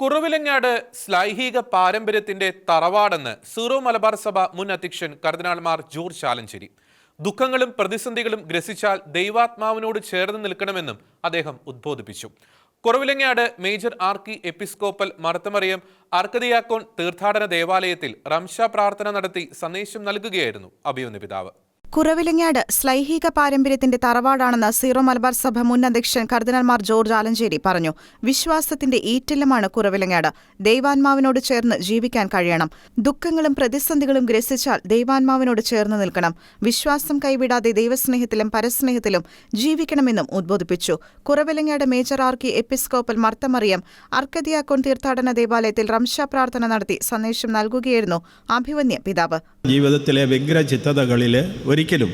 കുറവിലങ്ങാട് ശ്ലൈഹിക പാരമ്പര്യത്തിന്റെ തറവാടെന്ന് സീറോ മലബാർ സഭ മുൻ അധ്യക്ഷൻ കർദിനാൾമാർ ജോർജ് ആലഞ്ചേരി ദുഃഖങ്ങളും പ്രതിസന്ധികളും ഗ്രസിച്ചാൽ ദൈവാത്മാവിനോട് ചേർന്ന് നിൽക്കണമെന്നും അദ്ദേഹം ഉദ്ബോധിപ്പിച്ചു. Kuravilangad major archiepiscopal Marth Mariam അർക്കദിയാക്കോൺ തീർത്ഥാടന ദേവാലയത്തിൽ റംഷ പ്രാർത്ഥന നടത്തി സന്ദേശം നൽകുകയായിരുന്നു അഭിയുന്ന പിതാവ് കുറവിലങ്ങാട് സ്ലൈഹിക പാരമ്പര്യത്തിന്റെ തറവാടാണെന്ന് സീറോ മലബാർ സഭ മുൻ അധ്യക്ഷൻ കർദിനാൾമാർ ജോർജ് ആലഞ്ചേരി പറഞ്ഞു. വിശ്വാസത്തിന്റെ ഈറ്റില്ലമാണ് കുറവിലങ്ങാട്. ദൈവാത്മാവിനോട് ചേർന്ന് ജീവിക്കാൻ കഴിയണം. ദുഃഖങ്ങളും പ്രതിസന്ധികളും ഗ്രസിച്ചാൽ ദൈവാത്മാവിനോട് ചേർന്ന് നിൽക്കണം. വിശ്വാസം കൈവിടാതെ ദൈവസ്നേഹത്തിലും പരസ്നേഹത്തിലും ജീവിക്കണമെന്നും ഉദ്ബോധിപ്പിച്ചു. Kuravilangad major archiepiscopal Marth Mariam അർക്കദിയാക്കോൺ തീർത്ഥാടന ദേവാലയത്തിൽ റംഷ പ്രാർത്ഥന നടത്തി സന്ദേശം നൽകുകയായിരുന്നു അഭിവന്യ പിതാവ്. ജീവിതത്തിലെ വ്യഗ്രചിത്തതകളിൽ ഒരിക്കലും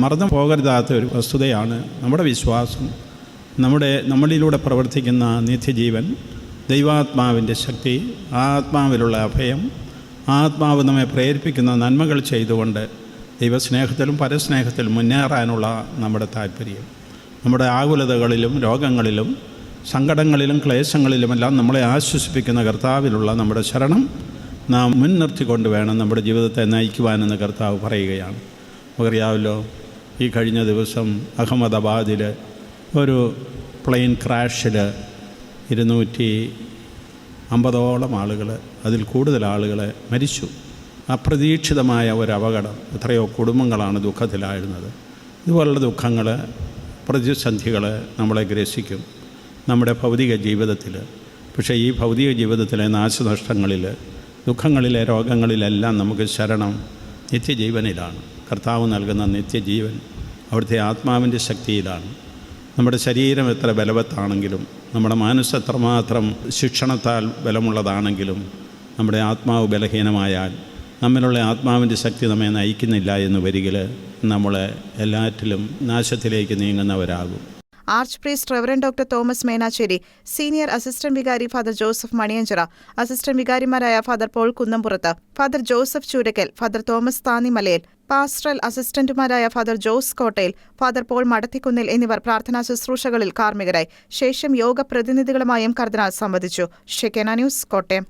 മറന്നു പോകരുതാത്ത ഒരു വസ്തുതയാണ് നമ്മുടെ വിശ്വാസം. നമ്മുടെ നമ്മളിലൂടെ പ്രവർത്തിക്കുന്ന നിത്യജീവൻ ദൈവാത്മാവിന്റെ ശക്തി ആത്മാവിലുള്ള അഭയം ആത്മാവ് നമ്മെ പ്രേരിപ്പിക്കുന്ന നന്മകൾ ചെയ്തുകൊണ്ട് ദൈവസ്നേഹത്തിലും പരസ്നേഹത്തിലും മുന്നേറാനുള്ള നമ്മുടെ താല്പര്യം നമ്മുടെ ആകുലതകളിലും രോഗങ്ങളിലും സങ്കടങ്ങളിലും ക്ലേശങ്ങളിലുമെല്ലാം നമ്മളെ ആശ്വസിപ്പിക്കുന്ന കർത്താവിലുള്ള നമ്മുടെ ശരണം നാം മുൻനിർത്തിക്കൊണ്ട് വേണം നമ്മുടെ ജീവിതത്തെ നയിക്കുവാനെന്ന് കർത്താവ് പറയുകയാണ്. നമുക്കറിയാമല്ലോ ഈ കഴിഞ്ഞ ദിവസം അഹമ്മദാബാദിൽ ഒരു പ്ലെയിൻ ക്രാഷിൽ ഇരുന്നൂറ്റി അമ്പതോളം ആളുകൾ അതിൽ കൂടുതൽ ആളുകൾ മരിച്ചു. അപ്രതീക്ഷിതമായ ഒരു അപകടം എത്രയോ കുടുംബങ്ങളാണ് ദുഃഖത്തിലായിരുന്നത്. ഇതുപോലുള്ള ദുഃഖങ്ങൾ പ്രതിസന്ധികൾ നമ്മളെ ഗ്രസിക്കും നമ്മുടെ ഭൗതിക ജീവിതത്തിൽ പക്ഷേ ഈ ഭൗതിക ജീവിതത്തിലെ നാശനഷ്ടങ്ങളിൽ ദുഃഖങ്ങളിലെ രോഗങ്ങളിലെല്ലാം നമുക്ക് ശരണം നിത്യജീവനിലാണ്. കർത്താവ് നൽകുന്ന നിത്യജീവൻ അവിടുത്തെ ആത്മാവിന്റെ ശക്തിയിലാണ്. നമ്മുടെ ശരീരം എത്ര ബലവത്താണെങ്കിലും നമ്മുടെ മനസ്സ് എത്രമാത്രം ശിക്ഷണത്താൽ ബലമുള്ളതാണെങ്കിലും നമ്മുടെ ആത്മാവ് ബലഹീനമായാൽ നമ്മിലുള്ള ആത്മാവിന്റെ ശക്തി നമ്മെ നയിക്കുന്നില്ല എന്ന് വരികിൽ നമ്മൾ എല്ലാറ്റിലും നാശത്തിലേക്ക് നീങ്ങുന്നവരാകും. Arch priest reverend doctor Thomas Menacherry senior assistant vicar father Joseph Maniyanchira assistant വികാരിമാരായ father Paul Kunnampurath father Joseph Choorakkal father Thomas Thannimalayil pastoral അസിസ്റ്റന്റുമാരായ father Jose Kottayil father Paul Madathikunnil എന്നിവർ പ്രാർത്ഥനാ ശുശ്രൂഷകളിൽ കാർമ്മികരായി. ശേഷം യോഗ പ്രതിനിധികളുമായും കർദിനാൾ സംവദിച്ചു. ഷെക്കേന ന്യൂസ് കോട്ടയം.